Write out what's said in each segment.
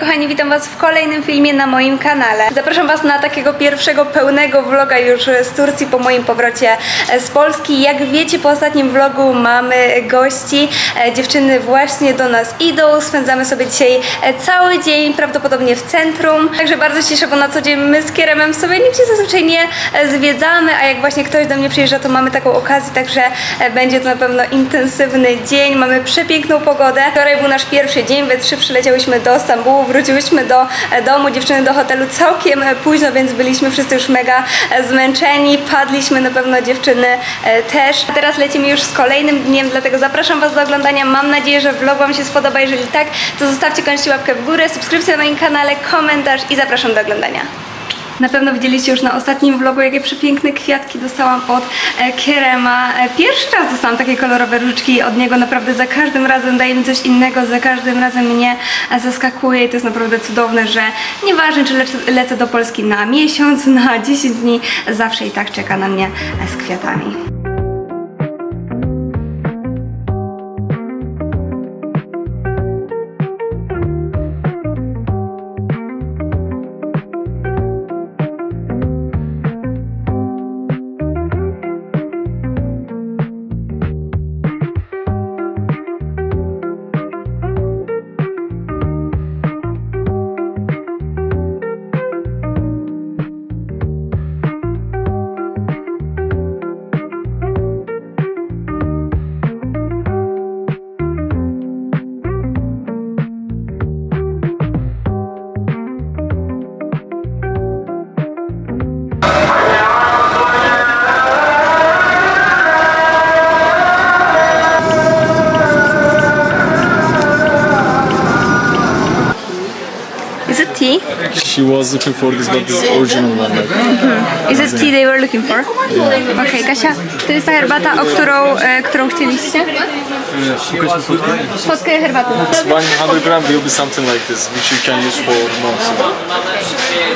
Kochani, witam Was w kolejnym filmie na moim kanale. Zapraszam Was na takiego pierwszego pełnego vloga już z Turcji po moim powrocie z Polski. Jak wiecie, po ostatnim vlogu mamy gości. E, Dziewczyny właśnie do nas idą. Spędzamy sobie dzisiaj e, cały dzień, prawdopodobnie w centrum. Także bardzo się cieszę, bo na co dzień my z Kieremem sobie nigdzie zazwyczaj nie e, zwiedzamy, a jak właśnie ktoś do mnie przyjeżdża, to mamy taką okazję, także e, będzie to na pewno intensywny dzień. Mamy przepiękną pogodę. Wczoraj był nasz pierwszy dzień, we trzy przyleciałyśmy do Stambułu, wróciłyśmy do e, domu, dziewczyny do hotelu całkiem e, późno, więc byliśmy wszyscy już mega e, zmęczeni, padliśmy na pewno dziewczyny też. A teraz lecimy już z kolejnym dniem, dlatego zapraszam Was do oglądania. Mam nadzieję, że vlog Wam się spodoba. Jeżeli tak, to zostawcie koniecznie łapkę w górę, subskrypcję na moim kanale, komentarz i zapraszam do oglądania. Na pewno widzieliście już na ostatnim vlogu, jakie przepiękne kwiatki dostałam od e, Kerema. E, Pierwszy raz dostałam takie kolorowe różdżki od niego. Naprawdę za każdym razem daje mi coś innego, za każdym razem mnie e, zaskakuje i to jest naprawdę cudowne, że nieważne czy lecę, do Polski na miesiąc, na 10 dni, zawsze i tak czeka na mnie z kwiatami. Is it tea? She was looking for this, but this is original one. Like, hmm. Is it tea they were looking for? Okej, Kasia, to jest ta herbata, o którą, e, którą chcieliście? Fotkę herbaty. 100 gram will be something like this, which you can use for months.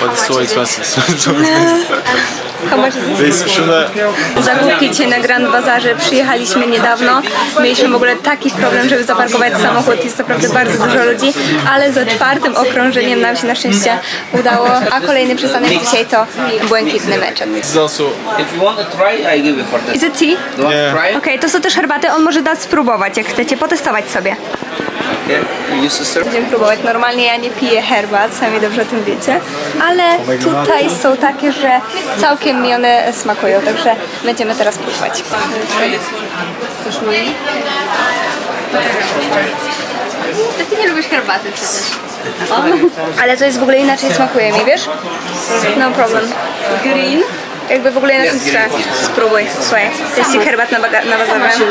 But it's so expensive. So How much is Zakupki dzisiaj na Grand Bazarze przyjechaliśmy niedawno. Mieliśmy w ogóle taki problem, żeby zaparkować samochód. Jest naprawdę bardzo dużo ludzi, ale za czwartym okrążeniem nam się na szczęście udało. A kolejny przystanek dzisiaj to błękitny meczet. this is also If you want to try, I give for that. Is it tea? Do you Yeah. want to try it? Okej, to są też herbaty, on może dać spróbować, jak chcecie, potestować sobie. Będziemy próbować. Normalnie ja nie piję herbat, sami dobrze o tym wiecie, ale tutaj są takie, że całkiem mi one smakują, także będziemy teraz próbować. Ty nie lubisz herbaty przecież. Ale to jest w ogóle inaczej smakuje mi, wiesz? No problem. Green? Jakby w ogóle inaczej smakuje. Spróbuj, słuchaj. To jest herbat na, baga- na bazarze.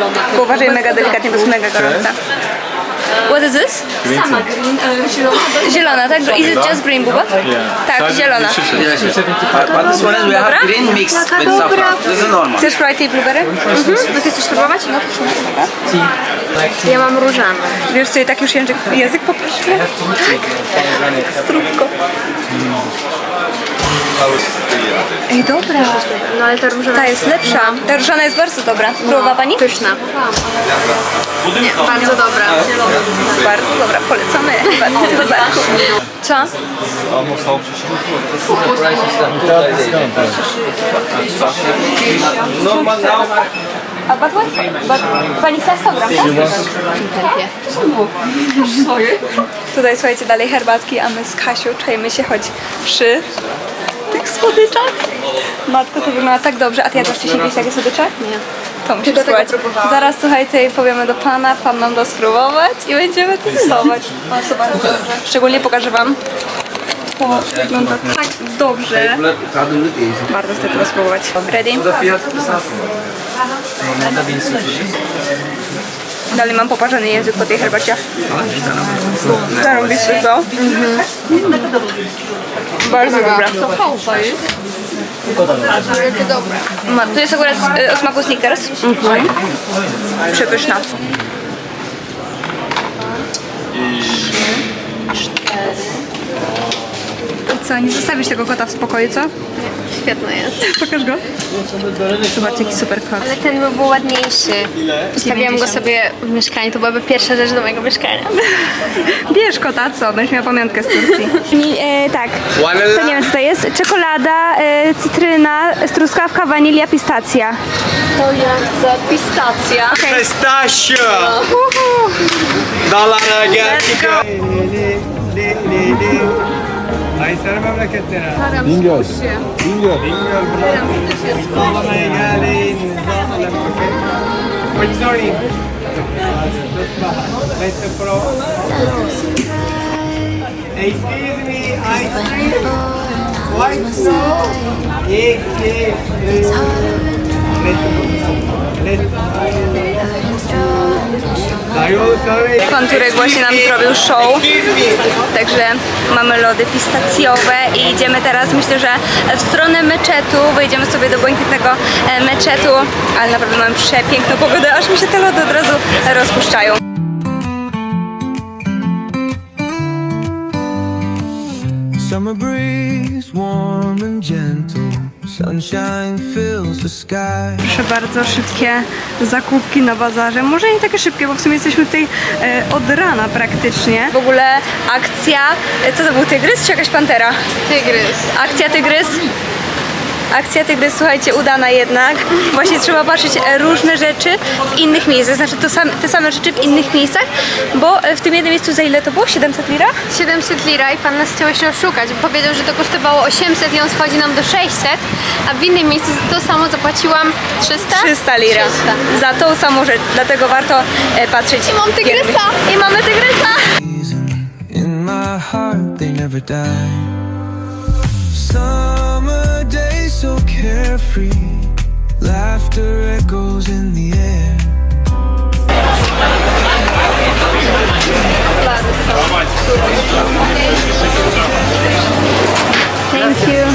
Uważaj mega delikatnie, bo jest mega gorąca. What is this? Sama green, e, zielona. Zielona, tak? Is it just green, Buba? Tak, Sadece zielona. Yes, yes. But, but this one is we have Dobra. green Taka dobra. saffron. This is normal. Chcesz spróbować tej blueberry? Mhm. No ty chcesz spróbować? No proszę. Ja mam różane. Wiesz co, i tak już język, język popatrzmy. Tak. Strówko. Ej, dobra. No ale ta różana Ta jest lepsza. Ta różana jest bardzo dobra. Próbowała pani? pyszna. Nie, bardzo dobra. Bardzo dobra, polecamy. Chyba z bazarku. Co? Normal now. A but what? But pani chce 100 gram, tak? Tutaj słuchajcie, dalej herbatki, a my z Kasią czajmy się choć przy słodyczach. Matko, to wygląda tak dobrze. A ty jadłaś wcześniej jakieś takie słodycze? Nie. To musisz spróbować. Zaraz słuchajcie, powiemy do pana, pan nam da spróbować i będziemy testować. O, to bardzo dobrze. Szczególnie pokażę wam. To wygląda tak dobrze. Bardzo chcę tego spróbować. Ready? Dalej mam poparzony język po tej herbacie. Zarąbiste to. Mhm. Bardzo dobra. To chałupа jest. Jakie dobre. Ma- Tu jest akurat y, o smaku Snickers. Mhm. Przepyszna. I co, nie zostawisz tego kota w spokoju, co? Świetny jest. Pokaż go. Zobaczcie, jaki super kot. Ale ten by był ładniejszy. Ustawiłam go 90. sobie w mieszkaniu, to byłaby pierwsza rzecz do mojego mieszkania. Bierz kota, co? Będziesz miała pamiątkę z Turcji. Mi, e, tak, to nie wiem co to jest. Czekolada, e, cytryna, truskawka, wanilia, pistacja. To jak za pistacja. Pistachio! Dalla ragazzi! Kayseri memleketleri. Bingöl. Bingöl. Bingöl. Sallana'ya gelin. Sallana'ya Good. Let's go. Excuse me, Let's go. Let's go. Turek właśnie nam zrobił show. Także mamy lody pistacjowe i idziemy teraz, myślę, że w stronę meczetu. Wejdziemy sobie do błękitnego e, meczetu, ale naprawdę mamy przepiękną pogodę, aż mi się te lody od razu rozpuszczają. Summer breeze, warm and gentle. Sunshine fills the sky. Proszę bardzo, szybkie zakupki na bazarze. Może nie takie szybkie, bo w sumie jesteśmy tutaj e, od rana praktycznie. W ogóle akcja, e, co to był, tygrys czy jakaś pantera? Tygrys. Akcja tygrys. Akcja tygrys, słuchajcie, udana jednak. Właśnie trzeba patrzeć różne rzeczy w innych miejscach, znaczy to sam, te same rzeczy w innych miejscach, bo e, w tym jednym miejscu za ile to było? 700 lira? 700 lira i pan nas chciał się oszukać. Powiedział, że to kosztowało 800 i on schodzi nam do 600, a w innym miejscu za to samo zapłaciłam 300? 300 lira. 300. Za tą samą rzecz, dlatego warto e, patrzeć. I mam tygrysa! I mamy tygrysa! In my heart, they never die. Days so carefree. Laughter echoes in the air. Thank you.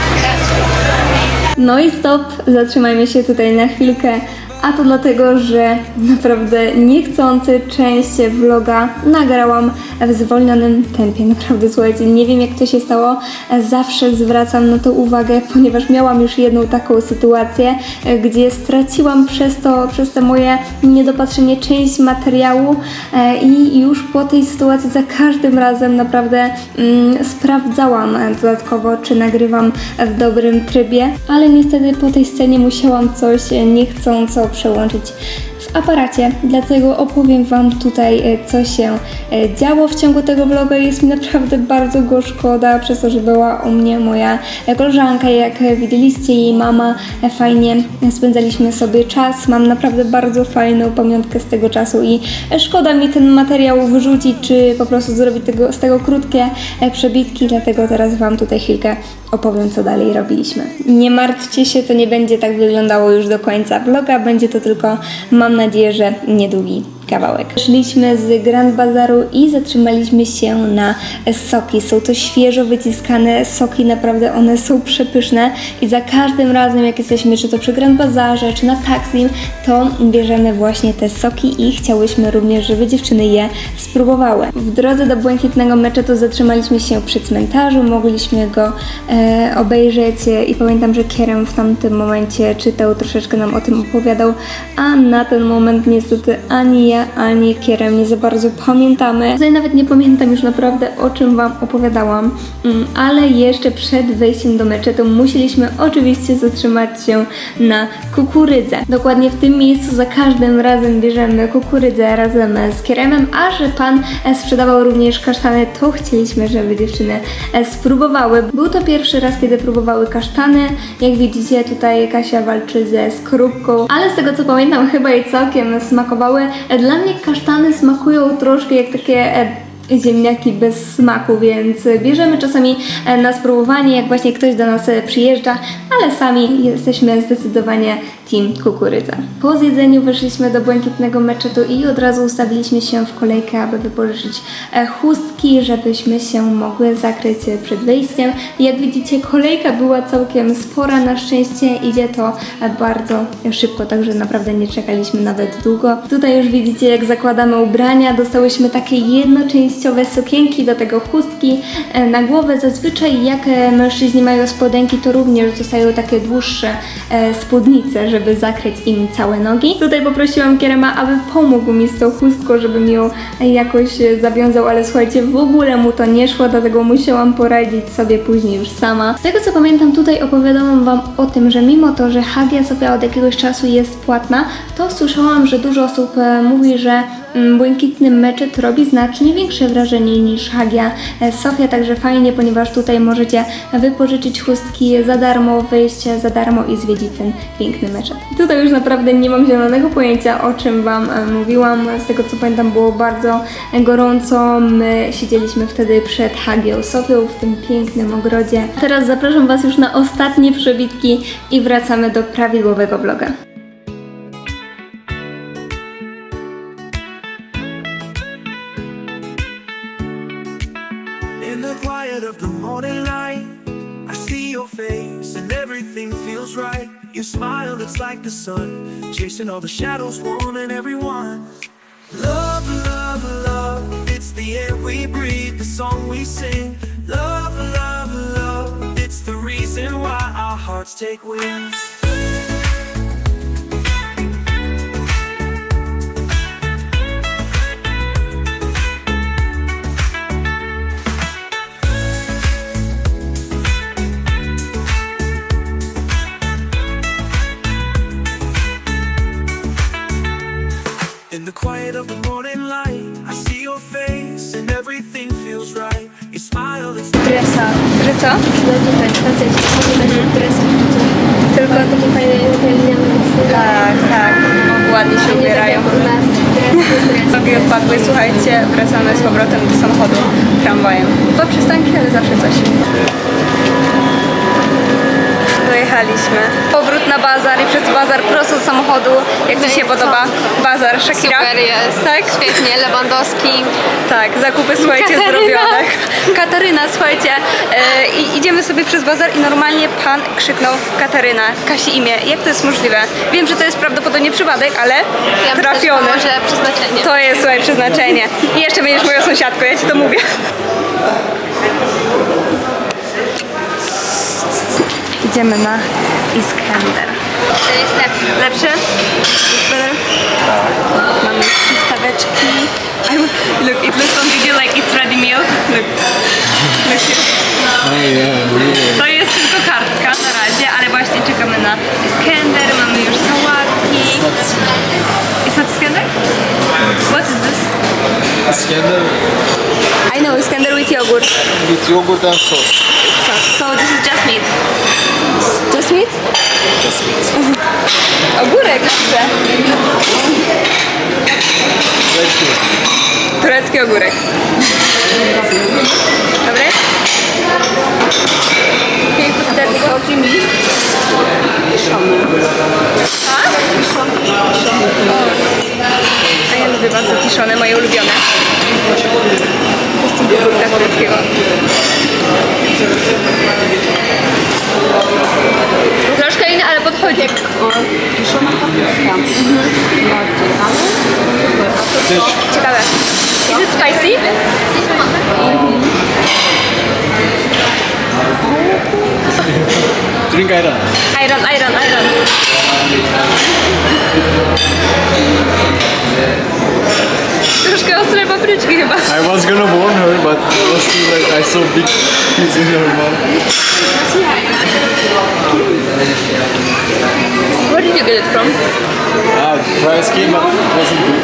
No i stop, zatrzymajmy się tutaj na chwilkę. A to dlatego, że naprawdę niechcący część vloga nagrałam w zwolnionym tempie. Naprawdę słuchajcie, nie wiem jak to się stało. Zawsze zwracam na to uwagę, ponieważ miałam już jedną taką sytuację, gdzie straciłam przez to, przez to moje niedopatrzenie część materiału e, i już po tej sytuacji za każdym razem naprawdę mm, sprawdzałam dodatkowo, czy nagrywam w dobrym trybie, ale niestety po tej scenie musiałam coś e, niechcąco przełączyć w aparacie, dlatego opowiem Wam tutaj, e, co się e, działo w ciągu tego vloga. Jest mi naprawdę bardzo go szkoda, przez to, że była u mnie moja e, koleżanka, jak widzieliście, jej mama. Fajnie spędzaliśmy sobie czas. Mam naprawdę bardzo fajną pamiątkę z tego czasu i szkoda mi ten materiał wyrzucić, czy po prostu zrobić tego, z tego krótkie przebitki, dlatego teraz Wam tutaj chwilkę opowiem, co dalej robiliśmy. Nie martwcie się, to nie będzie tak wyglądało już do końca vloga, będzie to tylko, mam nadzieję, że niedługi kawałek. Szliśmy z Grand Bazaru i zatrzymaliśmy się na soki. Są to świeżo wyciskane soki, naprawdę one są przepyszne i za każdym razem jak jesteśmy czy to przy Grand Bazarze, czy na Taksim, to bierzemy właśnie te soki i chciałyśmy również, żeby dziewczyny je spróbowały. W drodze do Błękitnego Meczetu zatrzymaliśmy się przy cmentarzu, mogliśmy go e, obejrzeć i pamiętam, że Kierem w tamtym momencie czytał, troszeczkę nam o tym opowiadał, a na ten moment niestety ani ja, ani Kierem nie za bardzo pamiętamy. Tutaj nawet nie pamiętam już naprawdę o czym Wam opowiadałam, Mm, ale jeszcze przed wejściem do meczetu musieliśmy oczywiście zatrzymać się na kukurydzę. Dokładnie w tym miejscu za każdym razem bierzemy kukurydzę razem z Kieremem, a że Pan sprzedawał również kasztany, to chcieliśmy, żeby dziewczyny spróbowały. Był to pierwszy raz, kiedy próbowały kasztany. Jak widzicie, tutaj Kasia walczy ze skorupką, ale z tego co pamiętam, chyba jej całkiem smakowały. E, Dla mnie kasztany smakują troszkę jak takie e, ziemniaki bez smaku, więc bierzemy czasami e, na spróbowanie, jak właśnie ktoś do nas e, przyjeżdża, ale sami jesteśmy zdecydowanie Team Kukurydza. Po zjedzeniu weszliśmy do błękitnego meczetu i od razu ustawiliśmy się w kolejkę, aby wypożyczyć e, chustki, żebyśmy się mogły zakryć przed wejściem. Jak widzicie, kolejka była całkiem spora, na szczęście idzie to e, bardzo szybko, także naprawdę nie czekaliśmy nawet długo. Tutaj już widzicie, jak zakładamy ubrania, dostałyśmy takie jednoczęściowe sukienki, do tego chustki e, na głowę. Zazwyczaj jak mężczyźni mają spodenki, to również dostają takie dłuższe spódnice, żeby zakryć im całe nogi. Tutaj poprosiłam Kierema, aby pomógł mi z tą chustką, żeby mi ją jakoś e, zawiązał, ale słuchajcie, w ogóle mu to nie szło, dlatego musiałam poradzić sobie później już sama. Z tego co pamiętam, tutaj opowiadałam Wam o tym, że mimo to, że Hagia Sofia od jakiegoś czasu jest płatna, to słyszałam, że dużo osób e, mówi, że błękitny meczet robi znacznie większe wrażenie niż Hagia e, Sofia, także fajnie, ponieważ tutaj możecie wypożyczyć chustki za darmo, wyjść za darmo i zwiedzić ten piękny meczet. Tutaj już naprawdę nie mam zielonego pojęcia, o czym Wam e, mówiłam. Z tego co pamiętam, było bardzo gorąco. My siedzieliśmy wtedy przed Hagią Sofią w tym pięknym ogrodzie. Teraz zapraszam Was już na ostatnie przebitki i wracamy do prawidłowego vloga. Right. You smile, it's like the sun, chasing all the shadows, warming everyone. Love, love, love, it's the air we breathe, the song we sing. Love, love, love, it's the reason why our hearts take wings. Że co? Faceci. Tylko Takie fajne Tak, tak. Ładnie się ubierają. Nogi odpadły, słuchajcie, wracamy z powrotem do samochodu tramwajem. Dwa przystanki, ale zawsze coś. Powrót na bazar i przez bazar prosto do samochodu. Jak Ci się No i co? podoba? Bazar Shakira? Super jest. Tak? Świetnie, Lewandowski. Tak, zakupy słuchajcie Kataryna. zrobione. Kataryna, słuchajcie, i idziemy sobie przez bazar i normalnie pan krzyknął Kataryna, Kasi imię. Jak to jest możliwe? Wiem, że to jest prawdopodobnie przypadek, ale Ja myślę, trafiony. że to może przeznaczenie. To jest słuchaj przeznaczenie. I jeszcze będziesz moją sąsiadką, ja ci to mówię. Idziemy na Iskender. To jest lepsze. Lepszy? Better? Mamy przystaweczki. I, look, it looks on video like it's ready meal. Look. Look here. To jest tylko kartka na razie, ale właśnie czekamy na Iskender, mamy już sałatki. It's not Iskender? What is this? Iskender with yogurt. with yogurt and sauce. So, so this is just meat. Just meat? Just meat. Ogórek jeszcze. Turecki ogórek. Dobry? You put that chodzi mi? Tak? A ja lubię bardzo kiszone, moje ulubione. To jest tego ogórka tureckiego. Troszkę inny, ale podchodzi. Ciekawe. Is it spicy? Drink ayran. Iron, iron, iron. Troszkę ostre papryczki chyba. I was gonna warn her, but too late. I saw big piece in her mouth. Where did you get it from? Ah, price came, but it wasn't good.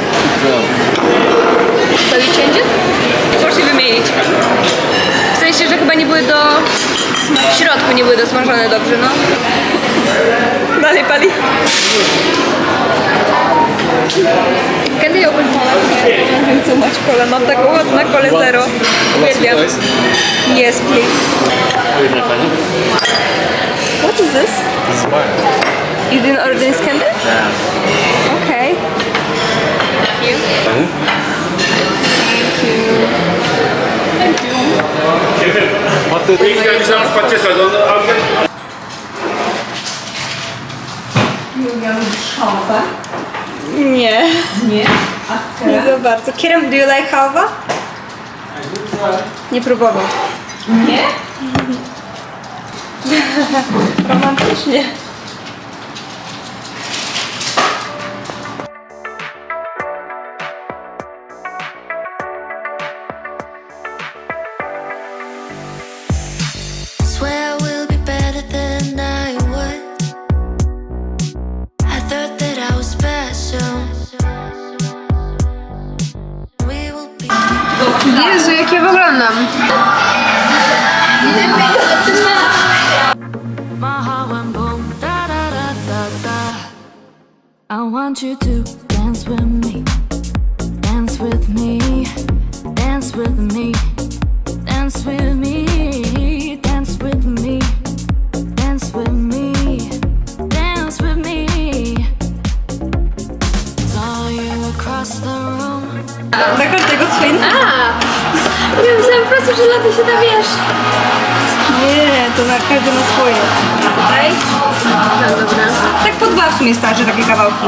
So you change it? Poszli wymienić. W sensie, że chyba nie były do... W środku nie były dosmażone dobrze, no. Dalej pali. Can they open cola? I want so much cola. Mam taką na kole zero. Uwielbiam. Yes, please. What is this? This is mine. You didn't order this candy? Yeah. Okay. What the... Nie. Nie? Nie za bardzo. Kieram, do you like halwa? Nie próbował. Nie? Romantycznie. Że lata się da wiesz. Nie, to na każdy ma swoje. Tutaj? No dobra. Tak po dwa w sumie starczy takie kawałki.